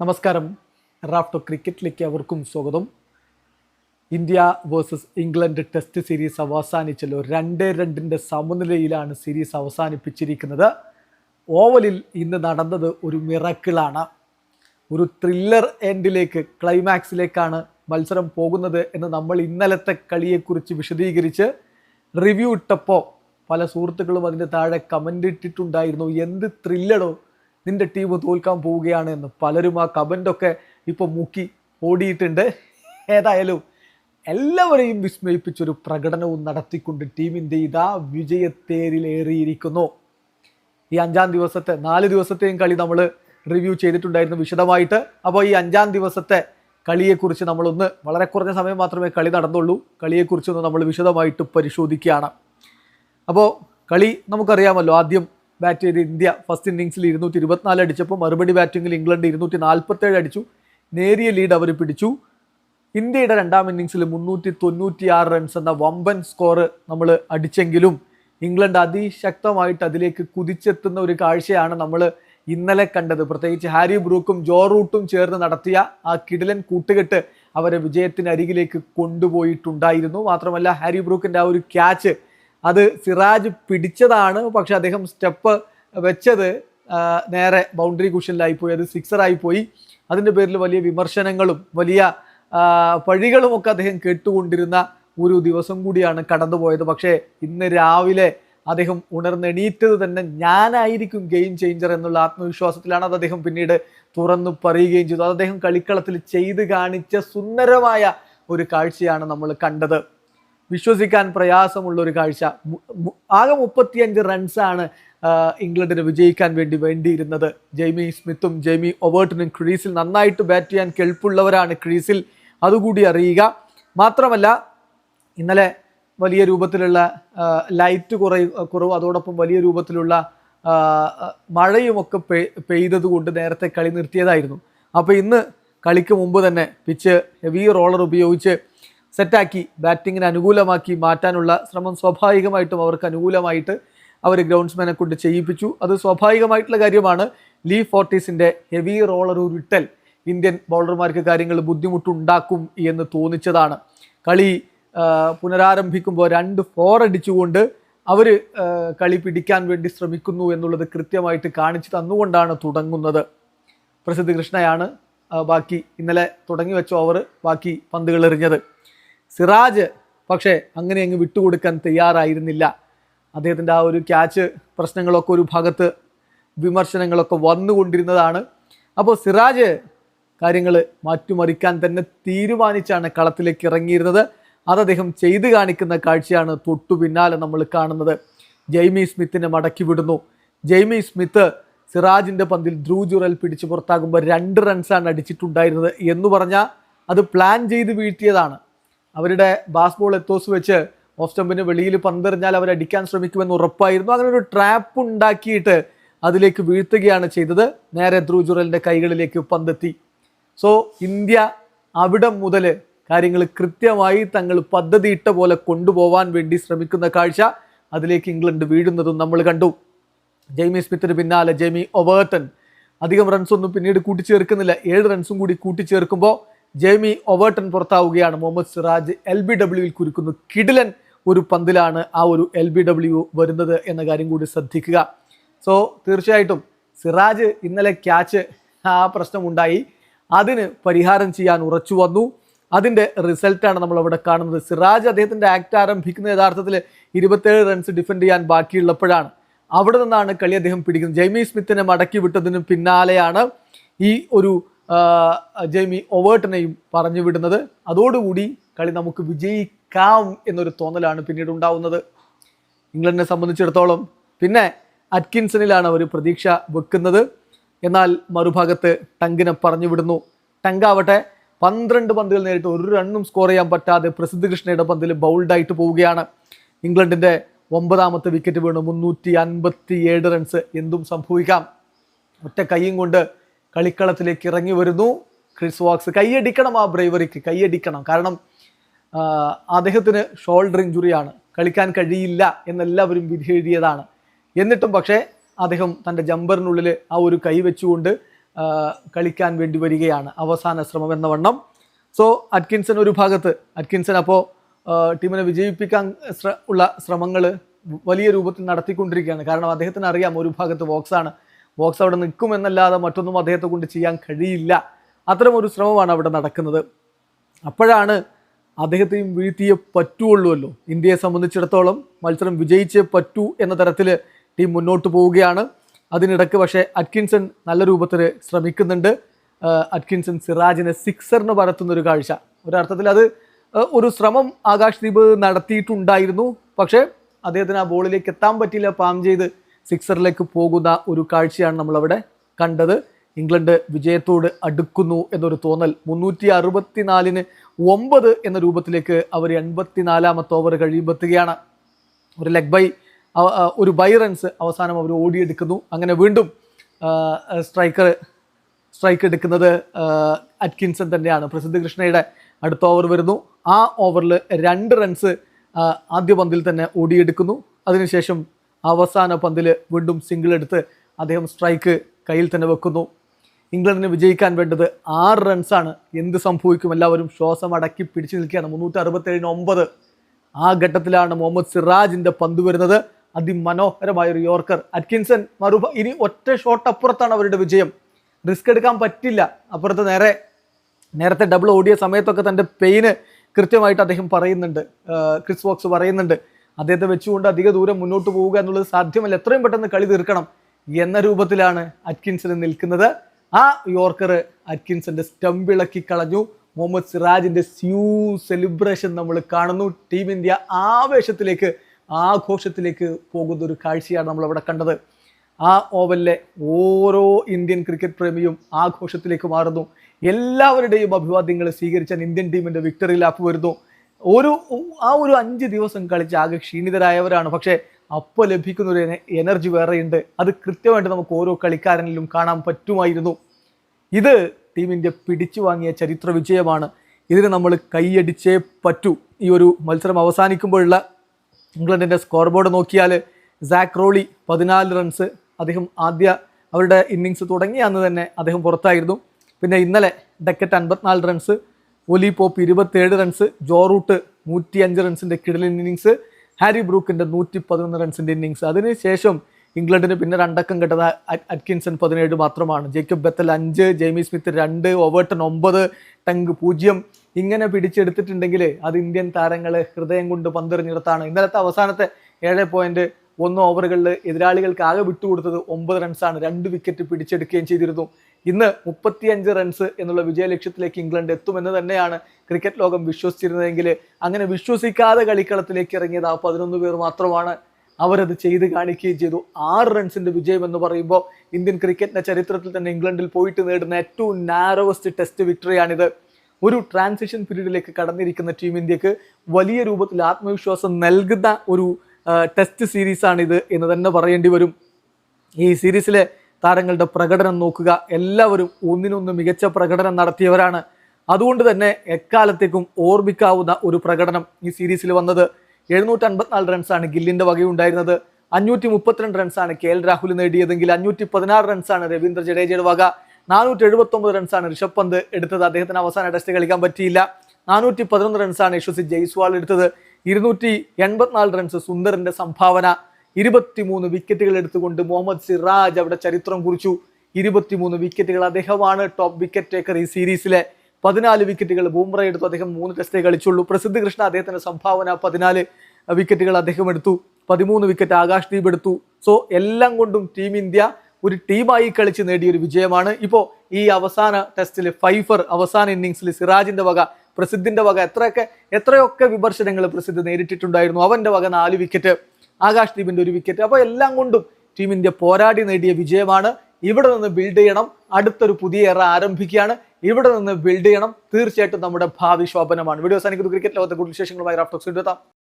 നമസ്കാരം. റാഫ്റ്റോ ക്രിക്കറ്റിലേക്ക് അവർക്കും സ്വാഗതം. India versus England test series അവസാനിച്ചല്ലോ. രണ്ട് രണ്ടിന്റെ സമനിലയിലാണ് സീരീസ് അവസാനിപ്പിച്ചിരിക്കുന്നത്. ഓവലിൽ ഇന്ന് നടന്നത് ഒരു മിറക്കിളാണ്. ഒരു ത്രില്ലർ എൻഡിലേക്ക് ക്ലൈമാക്സിലേക്കാണ് മത്സരം പോകുന്നത് എന്ന് നമ്മൾ ഇന്നലത്തെ കളിയെക്കുറിച്ച് വിശദീകരിച്ച് റിവ്യൂ ഇട്ടപ്പോൾ പല സുഹൃത്തുക്കളും അതിന്റെ താഴെ കമന്റ് ഇട്ടിട്ടുണ്ടായിരുന്നു. എന്ത് ത്രില്ലടോ നിന്റെ ടീം തോൽക്കാൻ പോവുകയാണ് എന്ന് പലരും ആ കമന്റൊക്കെ ഇപ്പോൾ മുക്കി ഓടിയിട്ടുണ്ട് ഏതായാലും എല്ലാവരെയും വിസ്മയിപ്പിച്ചൊരു പ്രകടനവും നടത്തിക്കൊണ്ട് ടീമിന്റെ ഇതാ വിജയത്തേരിലേറിയിരിക്കുന്നു ഈ അഞ്ചാം ദിവസത്തെ നാല് ദിവസത്തെയും കളി നമ്മൾ റിവ്യൂ ചെയ്തിട്ടുണ്ടായിരുന്നു വിശദമായിട്ട്. അപ്പോൾ ഈ അഞ്ചാം ദിവസത്തെ കളിയെക്കുറിച്ച് നമ്മളൊന്ന് വളരെ കുറഞ്ഞ സമയം മാത്രമേ കളി നടന്നുള്ളൂ. കളിയെക്കുറിച്ചൊന്ന് നമ്മൾ വിശദമായിട്ട് പരിശോധിക്കുകയാണ്. അപ്പോൾ കളി നമുക്കറിയാമല്ലോ ആദ്യം ബാറ്റ് ചെയ്ത് ഇന്ത്യ ഫസ്റ്റ് ഇന്നിങ്സിൽ ഇരുന്നൂറ്റി ഇരുപത്തിനാല് അടിച്ചപ്പോൾ മറുപടി ബാറ്റിങ്ങിൽ ഇംഗ്ലണ്ട് ഇരുന്നൂറ്റി നാൽപ്പത്തേഴ് അടിച്ചു. നേരിയ ലീഡ് അവർ പിടിച്ചു. ഇന്ത്യയുടെ രണ്ടാം ഇന്നിങ്സിൽ മുന്നൂറ്റി തൊണ്ണൂറ്റി ആറ് റൺസ് എന്ന വമ്പൻ സ്കോർ നമ്മൾ അടിച്ചെങ്കിലും ഇംഗ്ലണ്ട് അതിശക്തമായിട്ട് അതിലേക്ക് കുതിച്ചെത്തുന്ന ഒരു കാഴ്ചയാണ് നമ്മൾ ഇന്നലെ കണ്ടത്. പ്രത്യേകിച്ച് ഹാരി ബ്രൂക്കും ജോ റൂട്ടും ചേർന്ന് നടത്തിയ ആ കിടിലൻ കൂട്ടുകെട്ട് അവരെ വിജയത്തിന് അരികിലേക്ക് കൊണ്ടുപോയിട്ടുണ്ടായിരുന്നു. മാത്രമല്ല ഹാരി ബ്രൂക്കിന്റെ ആ ഒരു ക്യാച്ച് അത് സിറാജ് പിടിച്ചതാണ് പക്ഷെ അദ്ദേഹം സ്റ്റെപ്പ് വെച്ചത് നേരെ ബൗണ്ടറി കുഷനിലായി പോയി അത് സിക്സറായി പോയി. അതിന്റെ പേരിൽ വലിയ വിമർശനങ്ങളും വലിയ പഴികളുമൊക്കെ അദ്ദേഹം കേട്ടുകൊണ്ടിരുന്ന ഒരു ദിവസം കൂടിയാണ് കടന്നുപോയത്. പക്ഷേ ഇന്ന് രാവിലെ അദ്ദേഹം ഉണർന്നെണീറ്റത് തന്നെ ഞാനായിരിക്കും ഗെയിം ചേഞ്ചർ എന്നുള്ള ആത്മവിശ്വാസത്തിലാണ് അത് അദ്ദേഹം പിന്നീട് തുറന്നു പറയുകയും ചെയ്തു. അത് അദ്ദേഹം കളിക്കളത്തിൽ ചെയ്ത് കാണിച്ച സുന്ദരമായ ഒരു കാഴ്ചയാണ് നമ്മൾ കണ്ടത്. വിശ്വസിക്കാൻ പ്രയാസമുള്ള ഒരു കാഴ്ച ആകെ മുപ്പത്തിയഞ്ച് റൺസാണ് ഇംഗ്ലണ്ടിന് വിജയിക്കാൻ വേണ്ടി വേണ്ടിയിരുന്നത്. ജെയ്മി സ്മിത്തും ജെയ്മി ഒവേർട്ടിനും ക്രീസിൽ നന്നായിട്ട് ബാറ്റ് ചെയ്യാൻ കെൽപ്പുള്ളവരാണ് ക്രീസിൽ. അതുകൂടി അറിയുക. മാത്രമല്ല ഇന്നലെ വലിയ രൂപത്തിലുള്ള ലൈറ്റ് കുറവ് കുറവ് അതോടൊപ്പം വലിയ രൂപത്തിലുള്ള മഴയുമൊക്കെ പെയ് പെയ്തത് കൊണ്ട് നേരത്തെ കളി നിർത്തിയതായിരുന്നു. അപ്പോൾ ഇന്ന് കളിക്ക് മുമ്പ് തന്നെ പിച്ച് ഹെവി റോളർ ഉപയോഗിച്ച് സെറ്റാക്കി ബാറ്റിങ്ങിന് അനുകൂലമാക്കി മാറ്റാനുള്ള ശ്രമം സ്വാഭാവികമായിട്ടും അവർക്ക് അനുകൂലമായിട്ട് അവർ ഗ്രൗണ്ട്സ്മാനെ കൊണ്ട് ചെയ്യിപ്പിച്ചു. അത് സ്വാഭാവികമായിട്ടുള്ള കാര്യമാണ്. ലീ ഫോർട്ടീസിന്റെ ഹെവി റോളർ ഉരുട്ടൽ ഇന്ത്യൻ ബൗളർമാർക്ക് കാര്യങ്ങൾ ബുദ്ധിമുട്ടുണ്ടാക്കും എന്ന് തോന്നിച്ചതാണ്. കളി പുനരാരംഭിക്കുമ്പോൾ രണ്ട് ഫോർ അടിച്ചുകൊണ്ട് അവർ കളി പിടിക്കാൻ വേണ്ടി ശ്രമിക്കുന്നു എന്നുള്ളത് കൃത്യമായിട്ട് കാണിച്ചു തന്നുകൊണ്ടാണ് തുടങ്ങുന്നത്. പ്രസിദ്ധ കൃഷ്ണയാണ് ബാക്കി ഇന്നലെ തുടങ്ങി വെച്ച ഓവർ ബാക്കി പന്തുകൾ എറിഞ്ഞത്. സിറാജ് പക്ഷേ അങ്ങനെ അങ്ങ് വിട്ടുകൊടുക്കാൻ തയ്യാറായിരുന്നില്ല. അദ്ദേഹത്തിന്റെ ആ ഒരു ക്യാച്ച് പ്രശ്നങ്ങളൊക്കെ ഒരു ഭാഗത്ത് വിമർശനങ്ങളൊക്കെ വന്നുകൊണ്ടിരുന്നതാണ്. അപ്പോൾ സിറാജ് കാര്യങ്ങൾ മാറ്റിമറിക്കാൻ തന്നെ തീരുമാനിച്ചാണ് കളത്തിലേക്ക് ഇറങ്ങിയിരുന്നത്. അത് അദ്ദേഹം ചെയ്തു കാണിക്കുന്ന കാഴ്ചയാണ് തൊട്ടു പിന്നാലെ നമ്മൾ കാണുന്നത്. ജെയ്മി സ്മിത്തിനെ മടക്കി വിടുന്നു. ജെയ്മി സ്മിത്ത് സിറാജിന്റെ പന്തിൽ ധ്രൂ ജുറൽ പിടിച്ച് പുറത്താകുമ്പോൾ രണ്ട് റൺസാണ് അടിച്ചിട്ടുണ്ടായിരുന്നത് എന്ന് പറഞ്ഞാൽ അത് പ്ലാൻ ചെയ്ത് വീഴ്ത്തിയതാണ്. അവരുടെ ബാസ്ബോൾ എത്തോസ് വെച്ച് ഓഫ് സ്റ്റമ്പിന് വെളിയിൽ പന്തെറിഞ്ഞാൽ അവർ അടിക്കാൻ ശ്രമിക്കുമെന്ന് ഉറപ്പായിരുന്നു. അങ്ങനെ ഒരു ട്രാപ്പ് ഉണ്ടാക്കിയിട്ട് അതിലേക്ക് വീഴ്ത്തുകയാണ് ചെയ്തത്. നേരെ ധ്രുവ് ജുറലിന്റെ കൈകളിലേക്ക് പന്തെത്തി. സോ ഇന്ത്യ അവിടെ മുതൽ കാര്യങ്ങൾ കൃത്യമായി തങ്ങൾ പദ്ധതിയിട്ട പോലെ കൊണ്ടുപോവാൻ വേണ്ടി ശ്രമിക്കുന്ന കാഴ്ച അതിലേക്ക് ഇംഗ്ലണ്ട് വീഴുന്നതും നമ്മൾ കണ്ടു. ജെയ്മി സ്മിത്തിന് പിന്നാലെ ജെയ്മി ഒവേർട്ടൺ അധികം റൺസൊന്നും പിന്നീട് കൂട്ടിച്ചേർക്കുന്നില്ല. ഏഴ് റൺസും കൂടി കൂട്ടിച്ചേർക്കുമ്പോൾ ജെയ്മി ഒവേർട്ടൺ പുറത്താവുകയാണ്. മുഹമ്മദ് സിറാജ് എൽ ബി ഡബ്ല്യുവിൽ കുരുക്കുന്നു. കിടിലൻ ഒരു പന്തിലാണ് ആ ഒരു എൽ ബി ഡബ്ല്യു വരുന്നത് എന്ന കാര്യം കൂടി ശ്രദ്ധിക്കുക. സോ തീർച്ചയായിട്ടും സിറാജ് ഇന്നലെ ക്യാച്ച് ആ പ്രശ്നമുണ്ടായി. അതിന് പരിഹാരം ചെയ്യാൻ ഉറച്ചു വന്നു. അതിന്റെ റിസൾട്ടാണ് നമ്മൾ അവിടെ കാണുന്നത്. സിറാജ് അദ്ദേഹത്തിന്റെ ആക്ട് ആരംഭിക്കുന്ന യഥാർത്ഥത്തിൽ ഇരുപത്തേഴ് റൺസ് ഡിഫെൻഡ് ചെയ്യാൻ ബാക്കിയുള്ളപ്പോഴാണ്. അവിടെ നിന്നാണ് കളി അദ്ദേഹം പിടിക്കുന്നത്. ജെയ്മി സ്മിത്തിനെ മടക്കി വിട്ടതിന് പിന്നാലെയാണ് ഈ ഒരു ജെയ്മി ഒവേർട്ടിനെയും പറഞ്ഞു വിടുന്നത്. അതോടുകൂടി കളി നമുക്ക് വിജയിക്കാം എന്നൊരു തോന്നലാണ് പിന്നീട് ഉണ്ടാവുന്നത്. ഇംഗ്ലണ്ടിനെ സംബന്ധിച്ചിടത്തോളം പിന്നെ അറ്റ്കിൻസണിലാണ് അവർ പ്രതീക്ഷ വെക്കുന്നത്. എന്നാൽ മറുഭാഗത്ത് ടങ്കിനെ പറഞ്ഞു വിടുന്നു. ടങ്കാവട്ടെ പന്ത്രണ്ട് പന്തുകൾ നേരിട്ട് ഒരു റണ്ണും സ്കോർ ചെയ്യാൻ പറ്റാതെ പ്രസിദ്ധ കൃഷ്ണയുടെ പന്തിൽ ബൗൾഡായിട്ട് പോവുകയാണ്. ഇംഗ്ലണ്ടിന്റെ ഒമ്പതാമത്തെ വിക്കറ്റ് വീണ് മുന്നൂറ്റി അൻപത്തി ഏഴ് റൺസ് എന്തും സംഭവിക്കാം. ഒറ്റ കൈയും കൊണ്ട് കളിക്കളത്തിലേക്ക് ഇറങ്ങി വരുന്നു. ക്രിസ് വാക്സ് കൈയടിക്കണം ആ ബ്രൈവറിക്ക് കൈയടിക്കണം. കാരണം അദ്ദേഹത്തിന് ഷോൾഡർ ഇഞ്ചുറിയാണ്. കളിക്കാൻ കഴിയില്ല എന്നെല്ലാവരും വിധി എഴുതിയതാണ് എന്നിട്ടും പക്ഷേ അദ്ദേഹം തന്റെ ജമ്പറിനുള്ളിൽ ആ ഒരു കൈ വെച്ചുകൊണ്ട് കളിക്കാൻ വേണ്ടി വരികയാണ്. അവസാന ശ്രമം എന്ന വണ്ണം. സോ അറ്റ്കിൻസൺ ഒരു ഭാഗത്ത്. അറ്റ്കിൻസൺ അപ്പോൾ ടീമിനെ വിജയിപ്പിക്കാൻ ഉള്ള ശ്രമങ്ങൾ വലിയ രൂപത്തിൽ നടത്തിക്കൊണ്ടിരിക്കുകയാണ്. കാരണം അദ്ദേഹത്തിന് അറിയാം ഒരു ഭാഗത്ത് ബോക്സാണ് ബോക്സ് അവിടെ നിൽക്കുമെന്നല്ലാതെ മറ്റൊന്നും അദ്ദേഹത്തെ കൊണ്ട് ചെയ്യാൻ കഴിയില്ല. അത്തരമൊരു ശ്രമമാണ് അവിടെ നടക്കുന്നത്. അപ്പോഴാണ് അദ്ദേഹത്തെയും വീഴ്ത്തിയേ പറ്റുള്ളൂല്ലോ ഇന്ത്യയെ സംബന്ധിച്ചിടത്തോളം മത്സരം വിജയിച്ചേ പറ്റൂ എന്ന തരത്തിൽ ടീം മുന്നോട്ട് പോവുകയാണ്. അതിനിടക്ക് പക്ഷേ അറ്റ്കിൻസൺ നല്ല രൂപത്തിൽ ശ്രമിക്കുന്നുണ്ട്. അറ്റ്കിൻസൺ സിറാജിനെ സിക്സറിന് പരത്തുന്നൊരു കാഴ്ച. ഒരർത്ഥത്തിൽ അത് ഒരു ശ്രമം ആകാശ് ദീപ് നടത്തിയിട്ടുണ്ടായിരുന്നു. പക്ഷേ അദ്ദേഹത്തിന് ആ ബോളിലേക്ക് എത്താൻ പറ്റിയില്ല. പാം ചെയ്ത് സിക്സറിലേക്ക് പോകുന്ന ഒരു കാഴ്ചയാണ് നമ്മളവിടെ കണ്ടത്. ഇംഗ്ലണ്ട് വിജയത്തോട് അടുക്കുന്നു എന്നൊരു തോന്നൽ. മുന്നൂറ്റി അറുപത്തിനാലിന് ഒമ്പത് എന്ന രൂപത്തിലേക്ക് അവർ എൺപത്തിനാലാമത്തെ ഓവർ കഴിയുമ്പെത്തുകയാണ് ഒരു ലെഗ് ബൈ ഒരു ബൈ റൺസ് അവസാനം അവർ ഓടിയെടുക്കുന്നു. അങ്ങനെ വീണ്ടും സ്ട്രൈക്കർ സ്ട്രൈക്ക് എടുക്കുന്നത് അറ്റ്കിൻസൺ തന്നെയാണ്. പ്രസിദ്ധ കൃഷ്ണയുടെ അടുത്ത ഓവർ വരുന്നു. ആ ഓവറിൽ രണ്ട് റൺസ് ആദ്യ പന്തിൽ തന്നെ ഓടിയെടുക്കുന്നു. അതിനുശേഷം അവസാന പന്തിൽ വീണ്ടും സിംഗിൾ എടുത്ത് അദ്ദേഹം സ്ട്രൈക്ക് കയ്യിൽ തന്നെ വെക്കുന്നു. ഇംഗ്ലണ്ടിന് വിജയിക്കാൻ വേണ്ടത് ആറ് റൺസാണ് എന്ത് സംഭവിക്കും എല്ലാവരും ശ്വാസം അടക്കി പിടിച്ചു നിൽക്കുകയാണ്. മുന്നൂറ്റി അറുപത്തേഴിന് ഒമ്പത്. ആ ഘട്ടത്തിലാണ് മുഹമ്മദ് സിറാജിന്റെ പന്ത് വരുന്നത്. അതിമനോഹരമായ ഒരു യോർക്കർ. അറ്റ്കിൻസൺ മറുപ ഇനി ഒറ്റ ഷോട്ട് അപ്പുറത്താണ് അവരുടെ വിജയം. റിസ്ക് എടുക്കാൻ പറ്റില്ല. അപ്പുറത്ത് നേരെ നേരത്തെ ഡബിൾ ഓടിയ സമയത്തൊക്കെ തന്റെ പെയിന് കൃത്യമായിട്ട് അദ്ദേഹം പറയുന്നുണ്ട്. ക്രിസ് വോക്സ് പറയുന്നുണ്ട്. അദ്ദേഹത്തെ വെച്ചുകൊണ്ട് അധിക ദൂരം മുന്നോട്ട് പോവുക എന്നുള്ളത് സാധ്യമല്ല. എത്രയും പെട്ടെന്ന് കളി തീർക്കണം എന്ന രൂപത്തിലാണ് അറ്റ്കിൻസിന് നിൽക്കുന്നത്. ആ യോർക്കർ അറ്റ്കിൻസിന്റെ ഇളക്കി കളഞ്ഞു. മുഹമ്മദ് സിറാജിന്റെ സ്യൂ സെലിബ്രേഷൻ നമ്മൾ കാണുന്നു. ടീം ഇന്ത്യ ആവേശത്തിലേക്ക് ആഘോഷത്തിലേക്ക് പോകുന്ന ഒരു കാഴ്ചയാണ് നമ്മൾ അവിടെ കണ്ടത്. ആ ഓവലിലെ ഓരോ ഇന്ത്യൻ ക്രിക്കറ്റ് പ്രേമിയും ആഘോഷത്തിലേക്ക് മാറുന്നു. എല്ലാവരുടെയും അഭിവാദ്യങ്ങൾ സ്വീകരിച്ചാൽ ഇന്ത്യൻ ടീമിന്റെ വിക്ടറി ലാപ്പ് വരുന്നു. ഒരു ആ ഒരു അഞ്ച് ദിവസം കളിച്ച് ആകെ ക്ഷീണിതരായവരാണ്. പക്ഷേ അപ്പോൾ ലഭിക്കുന്ന ഒരു എനർജി വേറെയുണ്ട്. അത് കൃത്യമായിട്ട് നമുക്ക് ഓരോ കളിക്കാരനിലും കാണാൻ പറ്റുമായിരുന്നു. ഇത് ടീം ഇന്ത്യ പിടിച്ചു വാങ്ങിയ ചരിത്ര വിജയമാണ്. ഇതിന് നമ്മൾ കൈയടിച്ചേ പറ്റൂ. ഈ ഒരു മത്സരം അവസാനിക്കുമ്പോഴുള്ള ഇംഗ്ലണ്ടിന്റെ സ്കോർ ബോർഡ് നോക്കിയാൽ സാക്ക് റോളി പതിനാല് റൺസ് അദ്ദേഹം ആദ്യ അവരുടെ ഇന്നിങ്സ് തുടങ്ങിയ അന്ന് തന്നെ അദ്ദേഹം പുറത്തായിരുന്നു. പിന്നെ ഇന്നലെ ഡക്കറ്റ് അൻപത്തിനാല് റൺസ് ഒലി പോപ്പ് ഇരുപത്തേഴ് റൺസ് ജോറൂട്ട് നൂറ്റി അഞ്ച് റൺസിന്റെ കിടൽ ഇന്നിങ്സ് ഹാരി ബ്രൂക്കിന്റെ നൂറ്റി പതിനൊന്ന് റൺസിന്റെ ഇന്നിങ്സ് അതിനുശേഷം ഇംഗ്ലണ്ടിന് പിന്നെ രണ്ടക്കം കിട്ടത് അറ്റ്കിൻസൺ പതിനേഴ് മാത്രമാണ്. ജേക്കബ് ബെത്തൽ അഞ്ച് ജെയ്മി സ്മിത്ത് രണ്ട് ഓവേർട്ടൺ ഒമ്പത് ടങ്ക് പൂജ്യം. ഇങ്ങനെ പിടിച്ചെടുത്തിട്ടുണ്ടെങ്കിൽ അത് ഇന്ത്യൻ താരങ്ങളെ ഹൃദയം കൊണ്ട് പന്തെറിഞ്ഞിടത്താണ്. ഇന്നലത്തെ അവസാനത്തെ ഏഴ് പോയിന്റ് ഒന്ന് ഓവറുകളിൽ എതിരാളികൾക്ക് ആകെ വിട്ടുകൊടുത്തത് ഒമ്പത് റൺസാണ് രണ്ട് വിക്കറ്റ് പിടിച്ചെടുക്കുകയും ചെയ്തിരുന്നു. ഇന്ന് മുപ്പത്തിയഞ്ച് റൺസ് എന്നുള്ള വിജയ ലക്ഷ്യത്തിലേക്ക് ഇംഗ്ലണ്ട് എത്തുമെന്ന് തന്നെയാണ് ക്രിക്കറ്റ് ലോകം വിശ്വസിച്ചിരുന്നതെങ്കിൽ അങ്ങനെ വിശ്വസിക്കാതെ കളിക്കളത്തിലേക്ക് ഇറങ്ങിയത് ആ പതിനൊന്ന് പേർ മാത്രമാണ് അവരത് ചെയ്ത് കാണിക്കുകയും ചെയ്തു. ആറ് റൺസിന്റെ വിജയം എന്ന് പറയുമ്പോൾ ഇന്ത്യൻ ക്രിക്കറ്റിന്റെ ചരിത്രത്തിൽ തന്നെ ഇംഗ്ലണ്ടിൽ പോയിട്ട് നേടുന്ന ഏറ്റവും നാരോവസ്റ്റ് ടെസ്റ്റ് വിക്ടറിയാണിത് ഒരു ട്രാൻസിഷൻ പീരീഡിലേക്ക് കടന്നിരിക്കുന്ന ടീം ഇന്ത്യയ്ക്ക് വലിയ രൂപത്തിൽ ആത്മവിശ്വാസം നൽകുന്ന ഒരു ടെസ്റ്റ് സീരീസാണിത് എന്ന് തന്നെ പറയേണ്ടി വരും. ഈ സീരീസിലെ താരങ്ങളുടെ പ്രകടനം നോക്കുക. എല്ലാവരും ഒന്നിനൊന്ന് മികച്ച പ്രകടനം നടത്തിയവരാണ്. അതുകൊണ്ട് തന്നെ എക്കാലത്തേക്കും ഓർമ്മിക്കാവുന്ന ഒരു പ്രകടനം ഈ സീരീസിൽ വന്നത്. എഴുന്നൂറ്റി അൻപത്തിനാല് റൺസാണ് ഗില്ലിന്റെ വകയുണ്ടായിരുന്നത്. അഞ്ഞൂറ്റി മുപ്പത്തിരണ്ട് റൺസാണ് കെ എൽ രാഹുൽ നേടിയതെങ്കിൽ അഞ്ഞൂറ്റി പതിനാറ് റൺസാണ് രവീന്ദ്ര ജഡേജയുടെ വക. നാനൂറ്റി എഴുപത്തൊമ്പത് റൺസാണ് ഋഷഭ് പന്ത് എടുത്തത്. അദ്ദേഹത്തിന് അവസാന ടെസ്റ്റ് കളിക്കാൻ പറ്റിയില്ല. നാനൂറ്റി പതിനൊന്ന് റൺസാണ് യശസ്വി ജയ്സ്വാൾ എടുത്തത്. ഇരുന്നൂറ്റി എൺപത്തിനാല് റൺസ് സുന്ദറിന്റെ സംഭാവന. ഇരുപത്തിമൂന്ന് വിക്കറ്റുകൾ എടുത്തുകൊണ്ട് മുഹമ്മദ് സിറാജ് അവിടെ ചരിത്രം കുറിച്ചു. ഇരുപത്തിമൂന്ന് വിക്കറ്റുകൾ അദ്ദേഹമാണ് ടോപ്പ് വിക്കറ്റ് ടേക്കർ ഈ സീരീസിലെ പതിനാല് വിക്കറ്റുകൾ ബൂംറ എടുത്തു അദ്ദേഹം മൂന്ന് ടെസ്റ്റേ കളിച്ചുള്ളൂ. പ്രസിദ്ധ കൃഷ്ണ അദ്ദേഹത്തിന്റെ സംഭാവന പതിനാല് വിക്കറ്റുകൾ അദ്ദേഹം എടുത്തു. പതിമൂന്ന് വിക്കറ്റ് ആകാശ് ദീപ് എടുത്തു. സോ എല്ലാം കൊണ്ടും ടീം ഇന്ത്യ ഒരു ടീമായി കളിച്ച് നേടിയ ഒരു വിജയമാണ്. ഇപ്പോൾ ഈ അവസാന ടെസ്റ്റിൽ ഫൈഫർ അവസാന ഇന്നിങ്സിൽ സിറാജിന്റെ വക പ്രസിദ്ധിന്റെ വക എത്രയൊക്കെ എത്രയൊക്കെ വിമർശനങ്ങൾ പ്രസിദ്ധി നേരിട്ടിട്ടുണ്ടായിരുന്നു. അവന്റെ വക നാല് വിക്കറ്റ് ആകാശ് ദീപിന്റെ ഒരു വിക്കറ്റ് അപ്പോൾ എല്ലാം കൊണ്ടും ടീം ഇന്ത്യ പോരാടി നേടിയ വിജയമാണ്. ഇവിടെ നിന്ന് ബിൽഡ് ചെയ്യണം. അടുത്തൊരു പുതിയ എറ ആരംഭിക്കുകയാണ്. ഇവിടെ നിന്ന് ബിൽഡ് ചെയ്യണം. തീർച്ചയായിട്ടും നമ്മുടെ ഭാവി ശോഭനമാണ്. വീഡിയോ അവസാനിക്കുന്ന. ക്രിക്കറ്റ് ലോകത്തെ കൂടുതൽ വിശേഷങ്ങളുമായി റാഫ്റ്റോക്സ് എത്താം